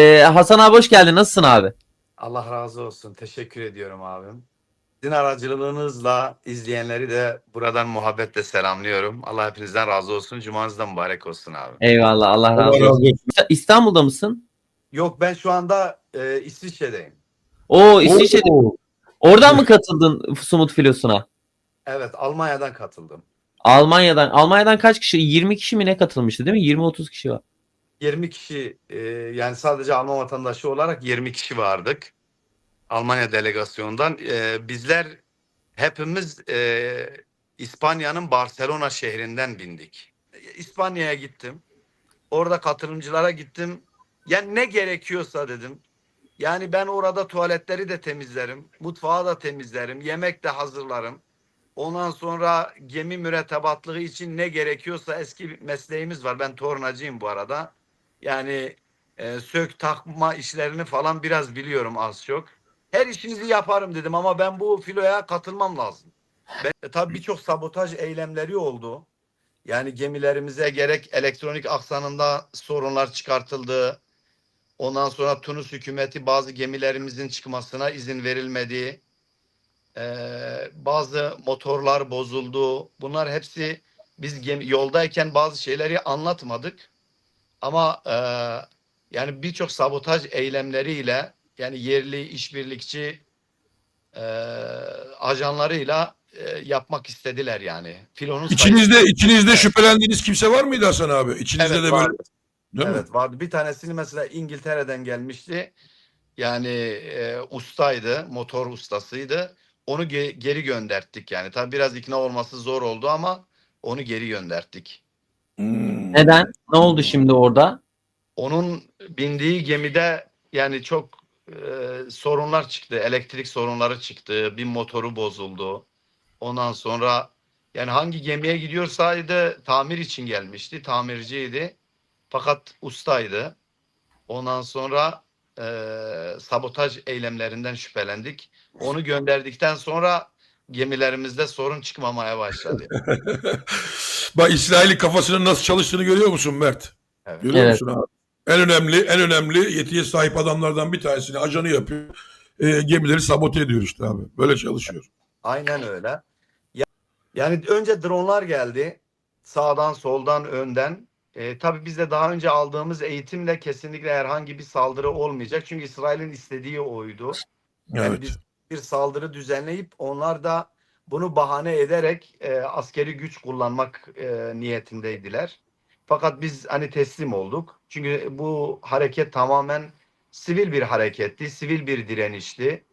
Ee, Hasan abi hoş geldin. Nasılsın abi? Allah razı olsun. Teşekkür ediyorum abim. Sizin aracılığınızla izleyenleri de buradan muhabbetle selamlıyorum. Allah hepinizden razı olsun. Cumanız da mübarek olsun abi. Eyvallah. Allah razı olsun. olsun. İsta- İstanbul'da mısın? Yok ben şu anda e, İsviçre'deyim. Oo İsviçre'de. Oradan mı katıldın Sumut Filosu'na? Evet Almanya'dan katıldım. Almanya'dan. Almanya'dan kaç kişi? 20 kişi mi ne katılmıştı değil mi? 20-30 kişi var. 20 kişi e, yani sadece Alman vatandaşı olarak 20 kişi vardık. Almanya delegasyonundan. E, bizler hepimiz e, İspanya'nın Barcelona şehrinden bindik. İspanya'ya gittim. Orada katılımcılara gittim. Yani ne gerekiyorsa dedim. Yani ben orada tuvaletleri de temizlerim. Mutfağı da temizlerim. Yemek de hazırlarım. Ondan sonra gemi mürettebatlığı için ne gerekiyorsa eski mesleğimiz var. Ben tornacıyım bu arada. Yani e, sök takma işlerini falan biraz biliyorum az çok. Her işinizi yaparım dedim ama ben bu filoya katılmam lazım. Ben, e, tabii birçok sabotaj eylemleri oldu. Yani gemilerimize gerek elektronik aksanında sorunlar çıkartıldı. Ondan sonra Tunus hükümeti bazı gemilerimizin çıkmasına izin verilmedi. Ee, bazı motorlar bozuldu. Bunlar hepsi biz gemi, yoldayken bazı şeyleri anlatmadık. Ama e, yani birçok sabotaj eylemleriyle yani yerli işbirlikçi e, ajanlarıyla e, yapmak istediler yani. Filonun İçinizde, içinizde şüphelendiğiniz kimse var mıydı Hasan abi? İçinizde Evet, de böyle değil mi? Evet vardı. Bir tanesini mesela İngiltere'den gelmişti. Yani e, ustaydı, motor ustasıydı. Onu ge- geri gönderttik yani. Tabii biraz ikna olması zor oldu ama onu geri gönderttik. Hmm. Neden? Ne oldu şimdi orada? Onun bindiği gemide yani çok e, sorunlar çıktı. Elektrik sorunları çıktı. Bir motoru bozuldu. Ondan sonra yani hangi gemiye gidiyorsaydı tamir için gelmişti. Tamirciydi. Fakat ustaydı. Ondan sonra e, sabotaj eylemlerinden şüphelendik. Onu gönderdikten sonra gemilerimizde sorun çıkmamaya başladı. Bak İsrail'in kafasının nasıl çalıştığını görüyor musun Mert? Evet. Görüyor Evet. musun abi? En önemli, en önemli yetiye sahip adamlardan bir tanesini ajanı yapıyor. E, gemileri sabote ediyor işte abi. Böyle çalışıyor. Aynen öyle. Ya- Yani önce dronlar geldi. Sağdan, soldan, önden. E, tabii biz de daha önce aldığımız eğitimle kesinlikle herhangi bir saldırı olmayacak. Çünkü İsrail'in istediği oydu. Yani Evet. biz bir saldırı düzenleyip onlar da bunu bahane ederek e, askeri güç kullanmak e, niyetindeydiler. Fakat biz hani teslim olduk. Çünkü bu hareket tamamen sivil bir hareketti, sivil bir direnişti.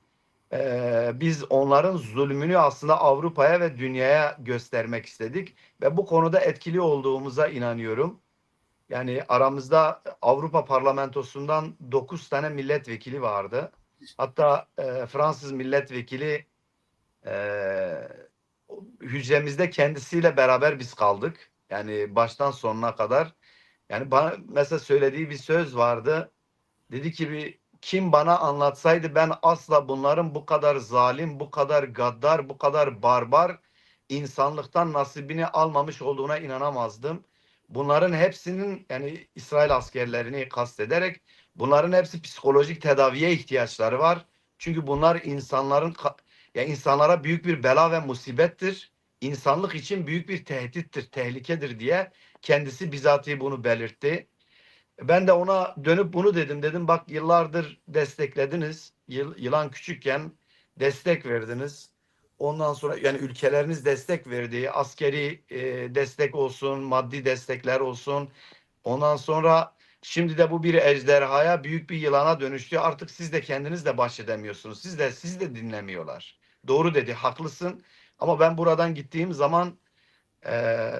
Ee, biz onların zulmünü aslında Avrupa'ya ve dünyaya göstermek istedik ve bu konuda etkili olduğumuza inanıyorum. Yani aramızda Avrupa Parlamentosu'ndan 9 tane milletvekili vardı. Hatta e, Fransız milletvekili e, hücremizde kendisiyle beraber biz kaldık. Yani baştan sonuna kadar. Yani bana mesela söylediği bir söz vardı. Dedi ki bir kim bana anlatsaydı ben asla bunların bu kadar zalim, bu kadar gaddar, bu kadar barbar insanlıktan nasibini almamış olduğuna inanamazdım. Bunların hepsinin yani İsrail askerlerini kastederek bunların hepsi psikolojik tedaviye ihtiyaçları var. Çünkü bunlar insanların ka- ya insanlara büyük bir bela ve musibettir. İnsanlık için büyük bir tehdittir, tehlikedir diye kendisi bizatihi bunu belirtti. Ben de ona dönüp bunu dedim. Dedim bak yıllardır desteklediniz. Yıl, yılan küçükken destek verdiniz. Ondan sonra yani ülkeleriniz destek verdi. Askeri e, destek olsun, maddi destekler olsun. Ondan sonra şimdi de bu bir ejderhaya, büyük bir yılana dönüştü. Artık siz de kendiniz de baş edemiyorsunuz. Siz de siz de dinlemiyorlar. Doğru dedi, haklısın. Ama ben buradan gittiğim zaman e,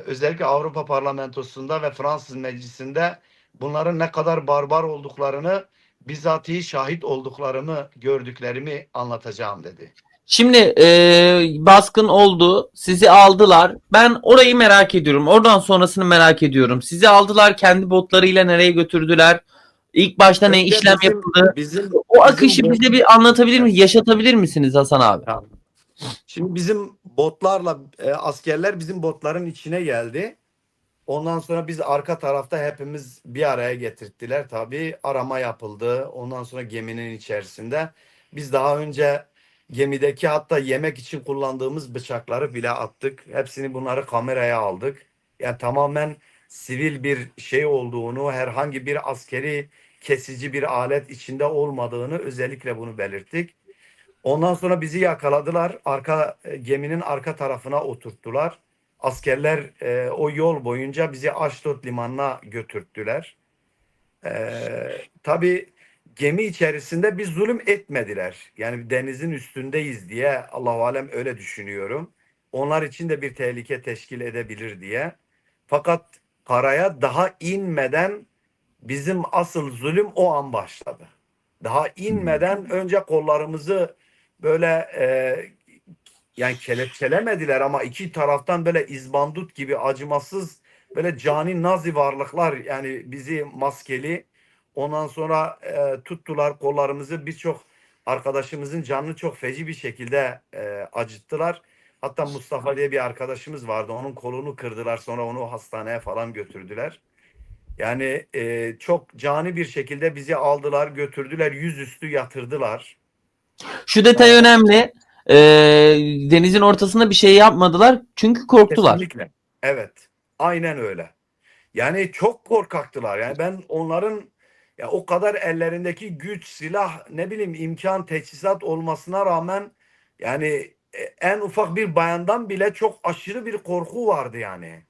özellikle Avrupa Parlamentosu'nda ve Fransız Meclisi'nde bunların ne kadar barbar olduklarını bizatihi şahit olduklarımı gördüklerimi anlatacağım dedi. Şimdi e, baskın oldu. Sizi aldılar. Ben orayı merak ediyorum. Oradan sonrasını merak ediyorum. Sizi aldılar kendi botlarıyla nereye götürdüler? İlk başta ne Önce işlem bizim- yapıldı? Bizim O akışı bizim- bize bir anlatabilir misiniz? Yaşatabilir misiniz Hasan abi? Şimdi bizim botlarla e, askerler bizim botların içine geldi. Ondan sonra biz arka tarafta hepimiz bir araya getirttiler tabii. Arama yapıldı. Ondan sonra geminin içerisinde. Biz daha önce gemideki hatta yemek için kullandığımız bıçakları bile attık. Hepsini bunları kameraya aldık. Yani tamamen sivil bir şey olduğunu, herhangi bir askeri kesici bir alet içinde olmadığını özellikle bunu belirttik. Ondan sonra bizi yakaladılar. Arka e, geminin arka tarafına oturttular. Askerler e, o yol boyunca bizi Aşdod limanına götürttüler. E, tabii gemi içerisinde bir zulüm etmediler. Yani denizin üstündeyiz diye Allahu alem öyle düşünüyorum. Onlar için de bir tehlike teşkil edebilir diye. Fakat karaya daha inmeden bizim asıl zulüm o an başladı. Daha inmeden önce kollarımızı böyle e, yani kelepçelemediler ama iki taraftan böyle izbandut gibi acımasız böyle cani nazi varlıklar yani bizi maskeli ondan sonra e, tuttular kollarımızı birçok arkadaşımızın canını çok feci bir şekilde e, acıttılar. Hatta Mustafa diye bir arkadaşımız vardı. Onun kolunu kırdılar. Sonra onu hastaneye falan götürdüler. Yani e, çok cani bir şekilde bizi aldılar, götürdüler, yüzüstü yatırdılar. Şu detay önemli. Ee, denizin ortasında bir şey yapmadılar çünkü korktular. Kesinlikle. Evet. Aynen öyle. Yani çok korkaktılar. Yani ben onların ya o kadar ellerindeki güç, silah, ne bileyim imkan, teçhizat olmasına rağmen yani e, en ufak bir bayandan bile çok aşırı bir korku vardı yani.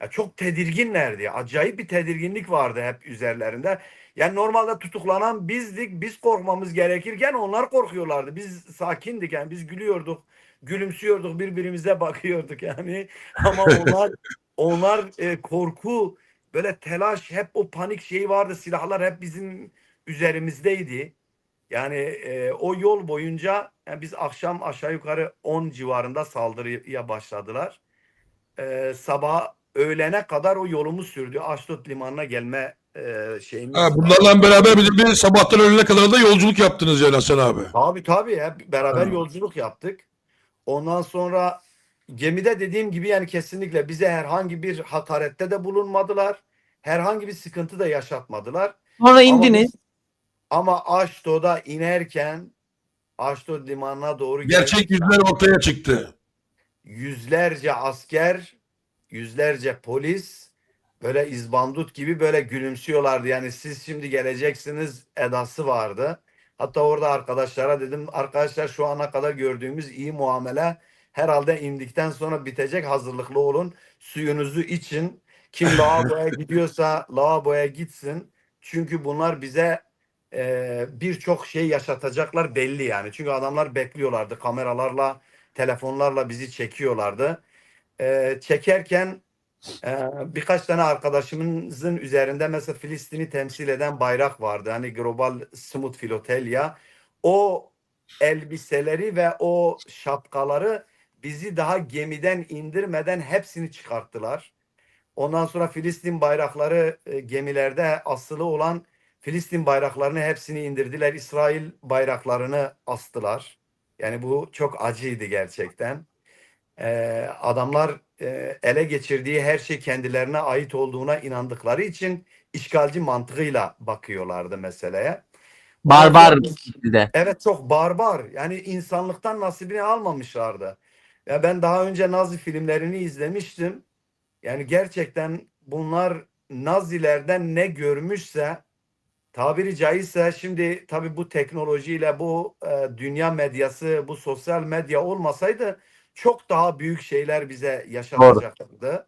Ya çok tedirginlerdi. Acayip bir tedirginlik vardı hep üzerlerinde. Yani normalde tutuklanan bizdik. Biz korkmamız gerekirken onlar korkuyorlardı. Biz sakindik yani biz gülüyorduk, gülümsüyorduk, birbirimize bakıyorduk yani. Ama onlar onlar e, korku, böyle telaş, hep o panik şeyi vardı. Silahlar hep bizim üzerimizdeydi. Yani e, o yol boyunca yani biz akşam aşağı yukarı 10 civarında saldırıya başladılar. E, sabah öğlene kadar o yolumuz sürdü. Aşdod limanına gelme e, şeyimiz. Ha, bunlarla beraber bir, bir sabahtan öğlene kadar da yolculuk yaptınız yani Hasan abi. Tabii tabii hep beraber Ha. yolculuk yaptık. Ondan sonra gemide dediğim gibi yani kesinlikle bize herhangi bir hakarette de bulunmadılar. Herhangi bir sıkıntı da yaşatmadılar. Sonra Ama indiniz. biz- Ama Aşdod'a inerken Aşdod limanına doğru Gerçek geldik. yüzler ortaya çıktı. yüzlerce asker, yüzlerce polis böyle izbandut gibi böyle gülümsüyorlardı. Yani siz şimdi geleceksiniz edası vardı. Hatta orada arkadaşlara dedim arkadaşlar şu ana kadar gördüğümüz iyi muamele herhalde indikten sonra bitecek hazırlıklı olun. Suyunuzu için. Kim lavaboya gidiyorsa lavaboya gitsin. Çünkü bunlar bize e, birçok şey yaşatacaklar belli yani. Çünkü adamlar bekliyorlardı kameralarla telefonlarla bizi çekiyorlardı. Ee, çekerken e, birkaç tane arkadaşımızın üzerinde mesela Filistin'i temsil eden bayrak vardı. Hani Global Smooth Philotelia. O elbiseleri ve o şapkaları bizi daha gemiden indirmeden hepsini çıkarttılar. Ondan sonra Filistin bayrakları e, gemilerde asılı olan Filistin bayraklarını hepsini indirdiler. İsrail bayraklarını astılar. Yani bu çok acıydı gerçekten. Ee, adamlar e, ele geçirdiği her şey kendilerine ait olduğuna inandıkları için işgalci mantığıyla bakıyorlardı meseleye. Barbar bir şekilde. Evet çok barbar. Yani insanlıktan nasibini almamışlardı. Ya ben daha önce Nazi filmlerini izlemiştim. Yani gerçekten bunlar Nazilerden ne görmüşse tabiri caizse şimdi tabii bu teknolojiyle bu e, dünya medyası, bu sosyal medya olmasaydı çok daha büyük şeyler bize yaşatacaktı.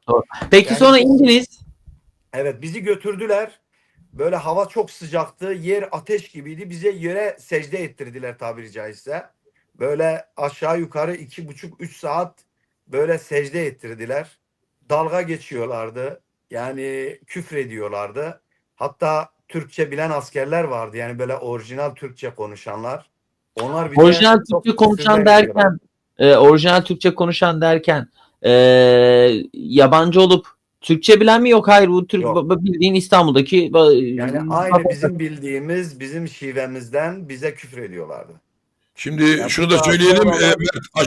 Peki Yani- sonra indiniz. Evet bizi götürdüler. Böyle hava çok sıcaktı. Yer ateş gibiydi. Bize yere secde ettirdiler tabiri caizse. Böyle aşağı yukarı iki buçuk üç saat böyle secde ettirdiler. Dalga geçiyorlardı. Yani küfrediyorlardı. Hatta Türkçe bilen askerler vardı. Yani böyle orijinal Türkçe konuşanlar. Onlar bize Orijinal Türkçe konuşan derken e, orijinal Türkçe konuşan derken e, yabancı olup Türkçe bilen mi yok? Hayır bu Türk Yok. bildiğin İstanbul'daki Yani aynı bizim bildiğimiz bizim şivemizden bize küfür ediyorlardı. Şimdi Ya şunu da söyleyelim. e,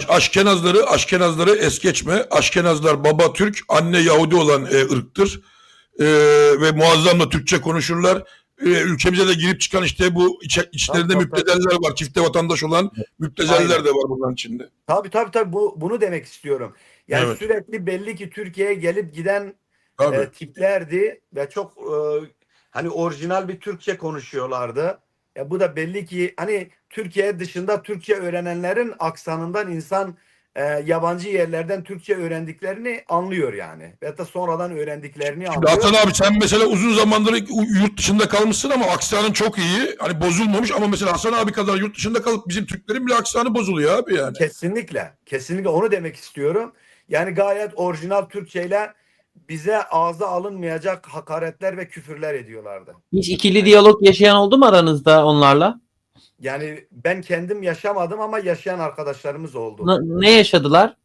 Aşkenazları, Aşkenazları es geçme. Aşkenazlar baba Türk, anne Yahudi olan e, ırktır. E, ve muazzam da Türkçe konuşurlar. E, ülkemize de girip çıkan işte bu içe, içlerinde Tabii, tabii, müptezeller var. Çifte vatandaş olan müptezeller Aynen. de var bunların içinde. Tabii tabii tabii bu, bunu demek istiyorum. Yani Evet. sürekli belli ki Türkiye'ye gelip giden Tabii. e, tiplerdi ve çok e, hani orijinal bir Türkçe konuşuyorlardı. Ya bu da belli ki hani Türkiye dışında Türkçe öğrenenlerin aksanından insan e, yabancı yerlerden Türkçe öğrendiklerini anlıyor yani. Ve da sonradan öğrendiklerini Şimdi anlıyor. Hasan abi sen mesela uzun zamandır yurt dışında kalmışsın ama aksanın çok iyi. Hani bozulmamış ama mesela Hasan abi kadar yurt dışında kalıp bizim Türklerin bile aksanı bozuluyor abi yani. Kesinlikle. Kesinlikle onu demek istiyorum. Yani gayet orijinal Türkçeyle bize ağza alınmayacak hakaretler ve küfürler ediyorlardı. Hiç ikili diyalog yaşayan oldu mu aranızda onlarla? Yani ben kendim yaşamadım ama yaşayan arkadaşlarımız oldu. N- ne yaşadılar?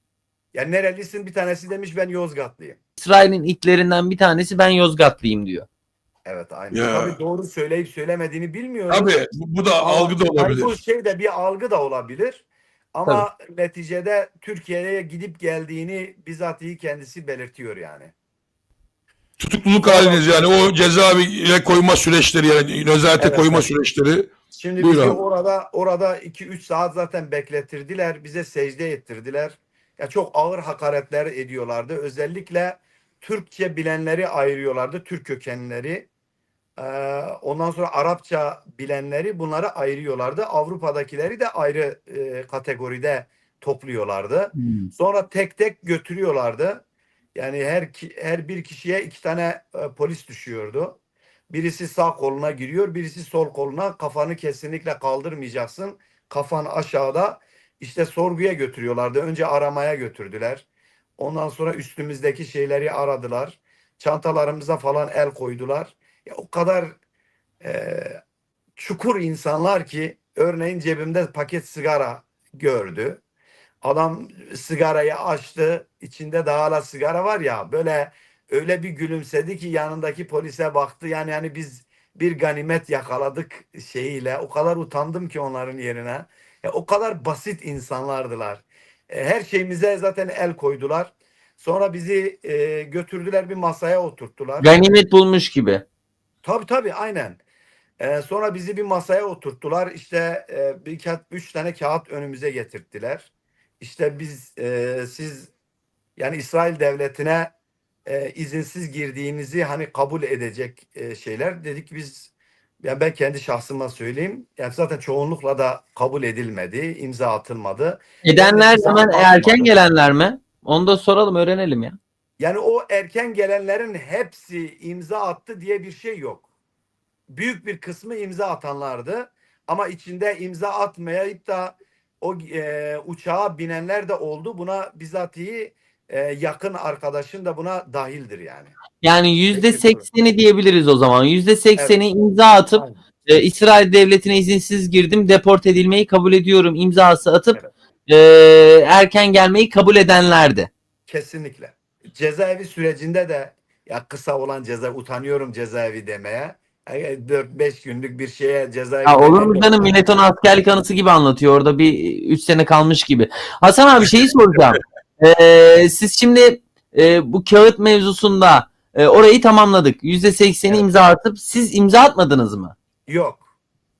Yani nerelisin bir tanesi demiş ben Yozgatlıyım. İsrail'in itlerinden bir tanesi ben Yozgatlıyım diyor. Evet aynı. Ya. Tabii doğru söyleyip söylemediğini bilmiyoruz. Abi bu, bu da Ama algı da olabilir. bu şey de bir algı da olabilir. Ama neticede Türkiye'ye gidip geldiğini bizatihi kendisi belirtiyor yani. Tutukluluk haliniz yani o cezaevine koyma süreçleri yani nezarete Evet, koyma evet. süreçleri. Şimdi Buyur bizi abi. orada orada 2-3 saat zaten bekletirdiler. Bize secde ettirdiler. Ya çok ağır hakaretler ediyorlardı. Özellikle Türkçe bilenleri ayırıyorlardı. Türk kökenlileri. Ee, ondan sonra Arapça bilenleri bunları ayırıyorlardı. Avrupa'dakileri de ayrı e, kategoride topluyorlardı. Sonra tek tek götürüyorlardı. Yani her her bir kişiye iki tane e, polis düşüyordu. Birisi sağ koluna giriyor, birisi sol koluna. Kafanı kesinlikle kaldırmayacaksın. Kafan aşağıda. İşte sorguya götürüyorlardı. Önce aramaya götürdüler. Ondan sonra üstümüzdeki şeyleri aradılar. Çantalarımıza falan el koydular. Ya o kadar e, çukur insanlar ki örneğin cebimde paket sigara gördü. Adam sigarayı açtı. içinde daha hala sigara var ya böyle öyle bir gülümsedi ki yanındaki polise baktı. Yani hani biz bir ganimet yakaladık şeyiyle. O kadar utandım ki onların yerine. Ya, o kadar basit insanlardılar. E, her şeyimize zaten el koydular. Sonra bizi e, götürdüler bir masaya oturttular. Ganimet bulmuş gibi. Tabii tabii aynen. Ee, sonra bizi bir masaya oturttular. İşte e, bir kağıt, üç tane kağıt önümüze getirttiler. İşte biz e, siz yani İsrail devletine e, izinsiz girdiğinizi hani kabul edecek e, şeyler dedik biz yani ben kendi şahsıma söyleyeyim. Yani zaten çoğunlukla da kabul edilmedi, imza atılmadı. Edenler hemen almadık. erken gelenler mi? Onu da soralım öğrenelim ya. Yani o erken gelenlerin hepsi imza attı diye bir şey yok. Büyük bir kısmı imza atanlardı. Ama içinde imza atmayıp da o e, uçağa binenler de oldu. Buna bizatihi e, yakın arkadaşın da buna dahildir yani. Yani yüzde sekseni diyebiliriz o zaman. Yüzde sekseni imza atıp Aynen. e, İsrail devletine izinsiz girdim, deport edilmeyi kabul ediyorum imzası atıp Evet. e, erken gelmeyi kabul edenlerdi. Kesinlikle. Cezaevi sürecinde de ya kısa olan ceza utanıyorum cezaevi demeye. Yani 4-5 günlük bir şeye cezaevi Ya olur mu canım millet onu askerlik anısı gibi anlatıyor. Orada bir 3 sene kalmış gibi. Hasan abi şeyi soracağım. Ee, siz şimdi e, bu kağıt mevzusunda e, orayı tamamladık. %80'i Evet. imza atıp siz imza atmadınız mı? Yok.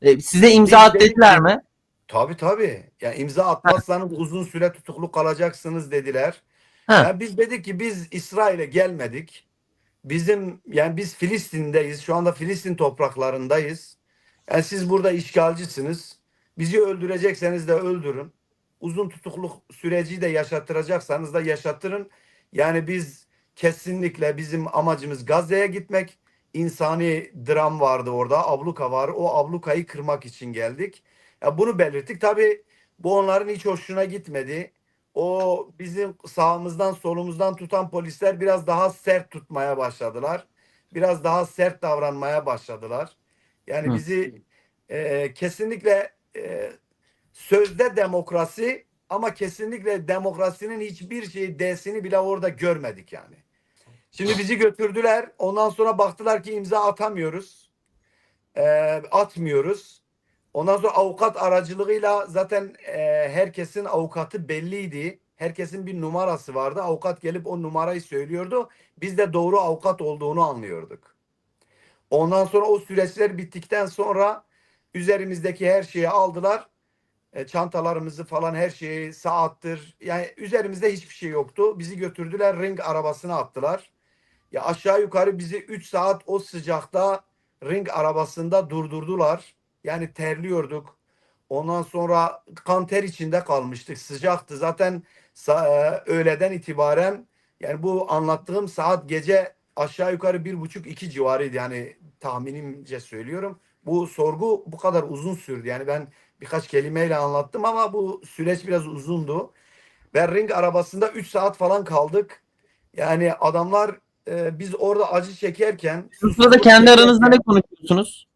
E, size imza at dediler mi? Tabii tabii. Ya imza atmazsanız uzun süre tutuklu kalacaksınız dediler. Ha. Ya biz dedik ki biz İsrail'e gelmedik. Bizim yani biz Filistin'deyiz. Şu anda Filistin topraklarındayız. Yani siz burada işgalcisiniz. Bizi öldürecekseniz de öldürün. Uzun tutukluk süreci de yaşattıracaksanız da yaşattırın. Yani biz kesinlikle bizim amacımız Gazze'ye gitmek. İnsani dram vardı orada. Abluka var. O ablukayı kırmak için geldik. Ya bunu belirttik. Tabii bu onların hiç hoşuna gitmedi. O bizim sağımızdan solumuzdan tutan polisler biraz daha sert tutmaya başladılar. Biraz daha sert davranmaya başladılar. Yani Hı. bizi e, kesinlikle e, sözde demokrasi ama kesinlikle demokrasinin hiçbir şeyi D'sini bile orada görmedik yani. Şimdi bizi götürdüler. Ondan sonra baktılar ki imza atamıyoruz. E, atmıyoruz. Ondan sonra avukat aracılığıyla zaten e, herkesin avukatı belliydi. Herkesin bir numarası vardı. Avukat gelip o numarayı söylüyordu. Biz de doğru avukat olduğunu anlıyorduk. Ondan sonra o süreçler bittikten sonra üzerimizdeki her şeyi aldılar. E, çantalarımızı falan her şeyi saattır. Yani üzerimizde hiçbir şey yoktu. Bizi götürdüler ring arabasına attılar. Ya aşağı yukarı bizi 3 saat o sıcakta ring arabasında durdurdular. Yani terliyorduk. Ondan sonra kan ter içinde kalmıştık. Sıcaktı. Zaten e, öğleden itibaren yani bu anlattığım saat gece aşağı yukarı bir buçuk iki civarıydı. Yani tahminimce söylüyorum. Bu sorgu bu kadar uzun sürdü. Yani ben birkaç kelimeyle anlattım ama bu süreç biraz uzundu. Ve ring arabasında 3 saat falan kaldık. Yani adamlar e, biz orada acı çekerken Bu sırada kendi aranızda ne konuşuyorsunuz?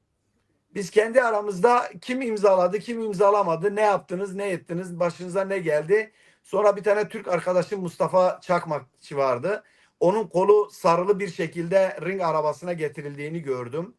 biz kendi aramızda kim imzaladı, kim imzalamadı, ne yaptınız, ne ettiniz, başınıza ne geldi. Sonra bir tane Türk arkadaşım Mustafa Çakmakçı vardı. Onun kolu sarılı bir şekilde ring arabasına getirildiğini gördüm.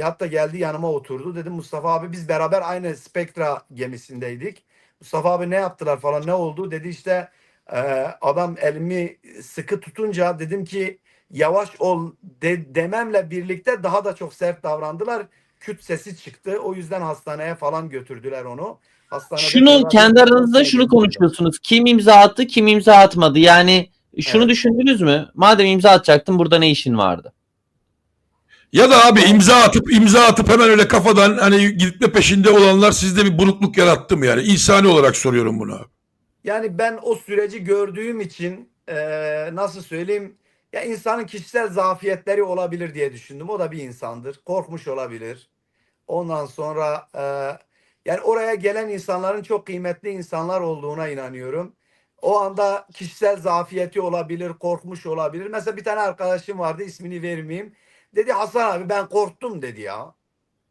Hatta geldi yanıma oturdu. Dedim Mustafa abi biz beraber aynı Spectra gemisindeydik. Mustafa abi ne yaptılar falan ne oldu? Dedi işte e, adam elimi sıkı tutunca dedim ki yavaş ol de- dememle birlikte daha da çok sert davrandılar küt sesi çıktı. O yüzden hastaneye falan götürdüler onu. Hastanede Şunu kendi aranızda şunu konuşuyorsunuz. Kim imza attı, kim imza atmadı. Yani şunu Evet. düşündünüz mü? Madem imza atacaktın burada ne işin vardı? Ya da abi imza atıp imza atıp hemen öyle kafadan hani gitme peşinde olanlar sizde bir burukluk yarattı mı yani? İnsani olarak soruyorum bunu abi. Yani ben o süreci gördüğüm için eee, nasıl söyleyeyim ya insanın kişisel zafiyetleri olabilir diye düşündüm. O da bir insandır. Korkmuş olabilir. Ondan sonra eee, yani oraya gelen insanların çok kıymetli insanlar olduğuna inanıyorum. O anda kişisel zafiyeti olabilir, korkmuş olabilir. Mesela bir tane arkadaşım vardı ismini vermeyeyim. Dedi Hasan abi ben korktum dedi ya.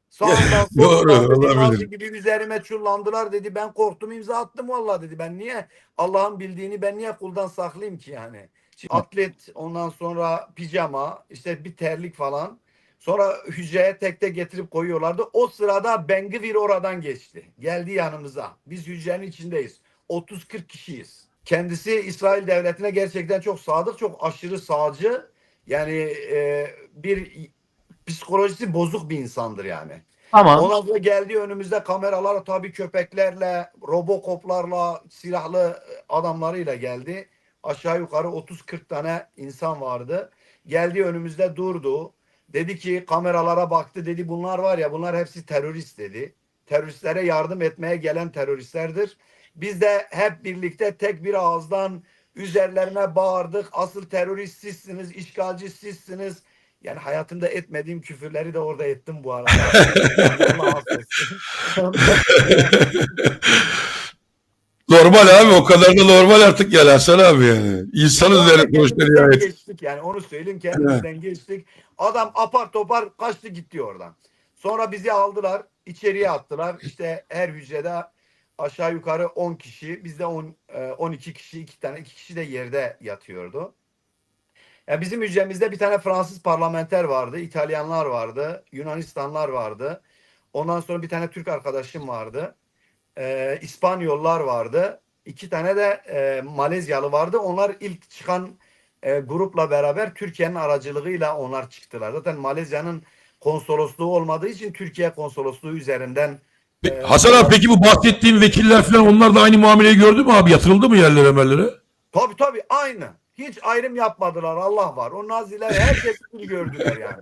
Sağından Doğru, dedi, olabilir. gazı gibi üzerime çullandılar dedi. Ben korktum imza attım vallahi dedi. Ben niye Allah'ın bildiğini ben niye kuldan saklayayım ki yani. Şimdi atlet ondan sonra pijama işte bir terlik falan. Sonra hücreye tek tek getirip koyuyorlardı. O sırada Bengivir oradan geçti. Geldi yanımıza. Biz hücrenin içindeyiz. 30-40 kişiyiz. Kendisi İsrail devletine gerçekten çok sadık, çok aşırı sağcı. Yani e, bir psikolojisi bozuk bir insandır yani. Tamam. Ondan sonra geldi önümüzde kameralar tabii köpeklerle, robokoplarla, silahlı adamlarıyla geldi. Aşağı yukarı 30-40 tane insan vardı. Geldi önümüzde durdu. Dedi ki kameralara baktı dedi bunlar var ya bunlar hepsi terörist dedi. Teröristlere yardım etmeye gelen teröristlerdir. Biz de hep birlikte tek bir ağızdan üzerlerine bağırdık. Asıl terörist sizsiniz, işgalci sizsiniz. Yani hayatımda etmediğim küfürleri de orada ettim bu arada. Normal abi o kadar da normal artık yani Hasan abi yani. İnsanız Sonra yani sonuçta kendimizden nihayet. geçtik yani onu söyleyeyim kendimizden geçtik. Adam apar topar kaçtı gitti oradan. Sonra bizi aldılar içeriye attılar. İşte her hücrede aşağı yukarı 10 kişi bizde 10 e, 12 kişi iki tane iki kişi de yerde yatıyordu. Ya bizim hücremizde bir tane Fransız parlamenter vardı, İtalyanlar vardı, Yunanistanlar vardı. Ondan sonra bir tane Türk arkadaşım vardı. Ee, İspanyollar vardı. İki tane de e, Malezyalı vardı. Onlar ilk çıkan e, grupla beraber Türkiye'nin aracılığıyla onlar çıktılar. Zaten Malezya'nın konsolosluğu olmadığı için Türkiye konsolosluğu üzerinden Pe- Hasan abi peki bu bahsettiğin vekiller falan onlar da aynı muameleyi gördü mü abi? Yatırıldı mı yerlere merlere? tabii tabii aynı. Hiç ayrım yapmadılar Allah var. O naziler herkes gibi gördüler yani.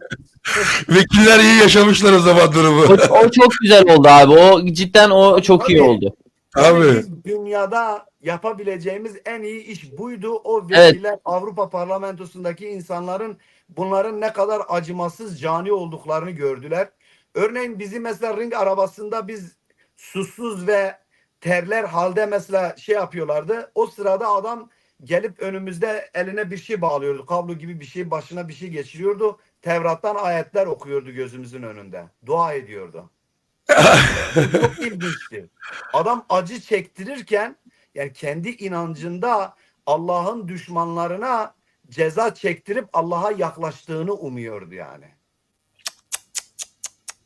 Vekiller iyi yaşamışlar o zaman durumu. O, o çok güzel oldu abi. O cidden o çok iyi Tabii. oldu. Yani Abi. biz dünyada yapabileceğimiz en iyi iş buydu. O Evet. vekiller Avrupa Parlamentosu'ndaki insanların bunların ne kadar acımasız cani olduklarını gördüler. Örneğin bizi mesela ring arabasında biz susuz ve terler halde mesela şey yapıyorlardı. O sırada adam gelip önümüzde eline bir şey bağlıyordu. Kablo gibi bir şey başına bir şey geçiriyordu. Tevrat'tan ayetler okuyordu gözümüzün önünde. Dua ediyordu. Çok ilginçti. Adam acı çektirirken yani kendi inancında Allah'ın düşmanlarına ceza çektirip Allah'a yaklaştığını umuyordu yani.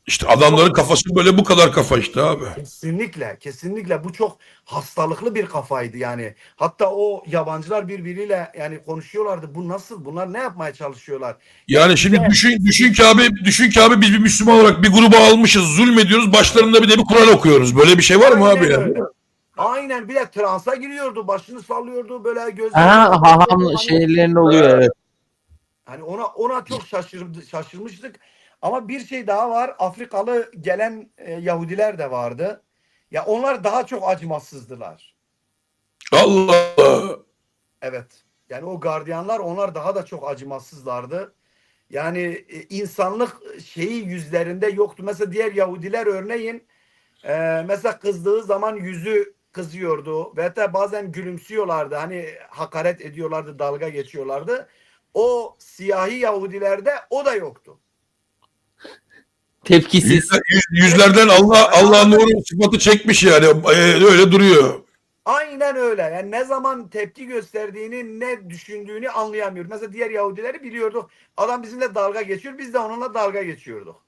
İşte adamların kafası böyle bu kadar kafa işte abi. Kesinlikle, kesinlikle bu çok hastalıklı bir kafaydı yani. Hatta o yabancılar birbiriyle yani konuşuyorlardı. Bu nasıl? Bunlar ne yapmaya çalışıyorlar? Yani şimdi Evet. düşün, düşün ki abi, düşün ki abi biz bir Müslüman olarak bir gruba almışız, zulmediyoruz, başlarında bir de bir Kur'an okuyoruz. Böyle bir şey var mı abi? Aynen öyle. Aynen bir de transa giriyordu, başını sallıyordu böyle gözleri. Ha, haham şeylerinde oluyor evet. Hani ona ona çok şaşırdı, şaşırmıştık. Ama bir şey daha var. Afrikalı gelen e, Yahudiler de vardı. Ya onlar daha çok acımasızdılar. Allah. Evet. Yani o gardiyanlar onlar daha da çok acımasızlardı. Yani e, insanlık şeyi yüzlerinde yoktu. Mesela diğer Yahudiler örneğin e, mesela kızdığı zaman yüzü kızıyordu ve hatta bazen gülümsüyorlardı. Hani hakaret ediyorlardı, dalga geçiyorlardı. O siyahi Yahudilerde o da yoktu. Tepkisiz. Yüz- yüzlerden Allah Allah nuru sıfatı çekmiş yani. Ee, öyle duruyor. Aynen öyle. Yani ne zaman tepki gösterdiğini, ne düşündüğünü anlayamıyor. Mesela diğer Yahudileri biliyorduk. Adam bizimle dalga geçiyor, biz de onunla dalga geçiyorduk.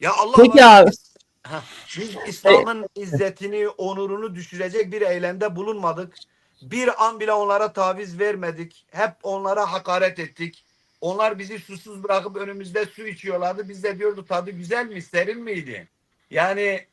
ya Allah Peki Allah, abi. biz İslam'ın izzetini, onurunu düşürecek bir eylemde bulunmadık. Bir an bile onlara taviz vermedik. Hep onlara hakaret ettik. Onlar bizi susuz bırakıp önümüzde su içiyorlardı. Biz de diyorduk tadı güzel mi, serin miydi? Yani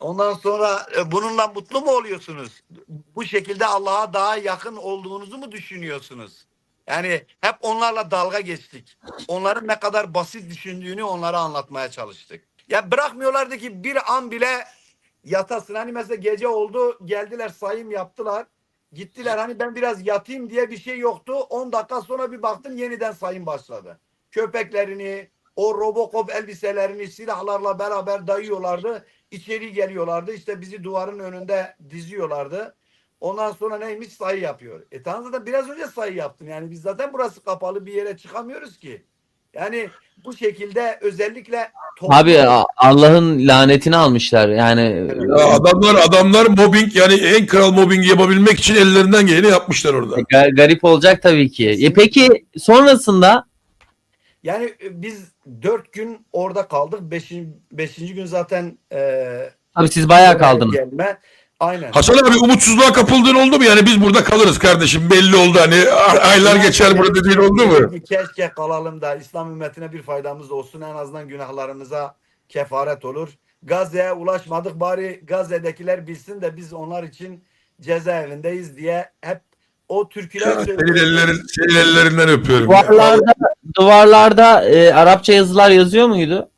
Ondan sonra e, bununla mutlu mu oluyorsunuz? Bu şekilde Allah'a daha yakın olduğunuzu mu düşünüyorsunuz? Yani hep onlarla dalga geçtik. Onların ne kadar basit düşündüğünü onlara anlatmaya çalıştık. Ya bırakmıyorlardı ki bir an bile yatasın. Hani mesela gece oldu geldiler sayım yaptılar. Gittiler hani ben biraz yatayım diye bir şey yoktu. 10 dakika sonra bir baktım yeniden sayım başladı. Köpeklerini, o Robocop elbiselerini silahlarla beraber dayıyorlardı. İçeri geliyorlardı. İşte bizi duvarın önünde diziyorlardı. Ondan sonra neymiş sayı yapıyor. E tamam zaten biraz önce sayı yaptın. Yani biz zaten burası kapalı bir yere çıkamıyoruz ki. Yani bu şekilde özellikle toplum- Abi Allah'ın lanetini almışlar. Yani Ya adamlar adamlar mobbing yani en kral mobbingi yapabilmek için ellerinden geleni yapmışlar orada. ga- garip olacak tabii ki. E peki sonrasında Yani e, biz dört gün orada kaldık. Beşinci, beşinci gün zaten e, tabii siz bayağı kaldınız. Gelme. Aynen. Hasan abi umutsuzluğa kapıldığın oldu mu? Yani biz burada kalırız kardeşim belli oldu hani aylar geçer burada dediğin oldu mu? Keşke kalalım da İslam ümmetine bir faydamız olsun. En azından günahlarımıza kefaret olur. Gazze'ye ulaşmadık. Bari Gazze'dekiler bilsin de biz onlar için cezaevindeyiz diye hep o türküler Ya, senin, söylüyoruz. ellerin, senin ellerinden öpüyorum. ya. Duvarlarda duvarlarda e, Arapça yazılar yazıyor muydu?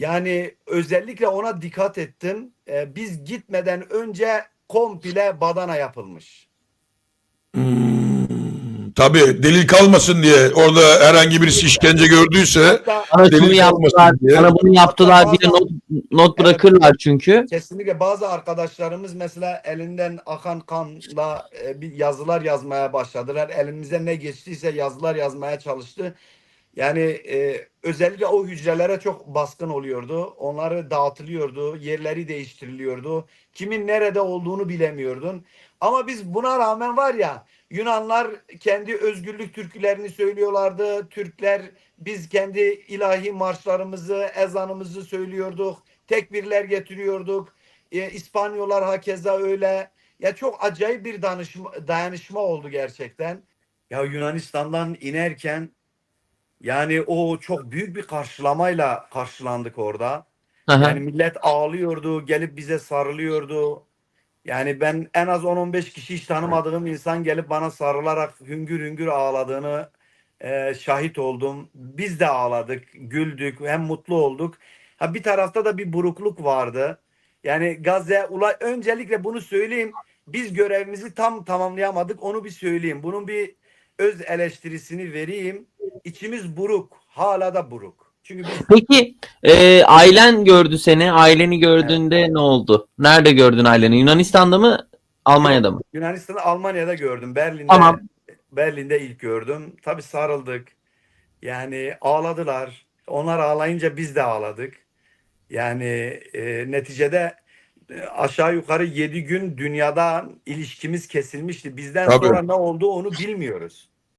Yani özellikle ona dikkat ettim. Ee, biz gitmeden önce komple badana yapılmış. Hmm, tabii delil kalmasın diye orada herhangi birisi işkence gördüyse Bana Deli şunu yaptılar, kalmasın diye. bana bunu yaptılar diye not, not bırakırlar çünkü. Kesinlikle bazı arkadaşlarımız mesela elinden akan kanla e, bir yazılar yazmaya başladılar. Elimize ne geçtiyse yazılar yazmaya çalıştı. Yani e, özellikle o hücrelere çok baskın oluyordu. Onları dağıtılıyordu, yerleri değiştiriliyordu. Kimin nerede olduğunu bilemiyordun. Ama biz buna rağmen var ya Yunanlar kendi özgürlük türkülerini söylüyorlardı. Türkler biz kendi ilahi marşlarımızı, ezanımızı söylüyorduk tekbirler getiriyorduk. E, İspanyollar hakeza öyle. Ya çok acayip bir danışma, dayanışma oldu gerçekten. Ya Yunanistan'dan inerken yani o çok büyük bir karşılamayla karşılandık orada. Aha. Yani millet ağlıyordu, gelip bize sarılıyordu. Yani ben en az 10-15 kişi hiç tanımadığım insan gelip bana sarılarak hüngür hüngür ağladığını e, şahit oldum. Biz de ağladık, güldük, hem mutlu olduk. Ha bir tarafta da bir burukluk vardı. Yani Gazze ula öncelikle bunu söyleyeyim. Biz görevimizi tam tamamlayamadık. Onu bir söyleyeyim. Bunun bir öz eleştirisini vereyim. İçimiz buruk. Hala da buruk. Çünkü biz Peki e, ailen gördü seni. Aileni gördüğünde ne oldu? Nerede gördün aileni? Yunanistan'da mı? Almanya'da mı? Yunanistan'ı Almanya'da gördüm. Berlin'de Tamam. Berlin'de ilk gördüm. Tabii sarıldık. Yani ağladılar. Onlar ağlayınca biz de ağladık. Yani e, neticede e, aşağı yukarı 7 gün dünyada ilişkimiz kesilmişti. Bizden Tabii. sonra ne oldu onu bilmiyoruz.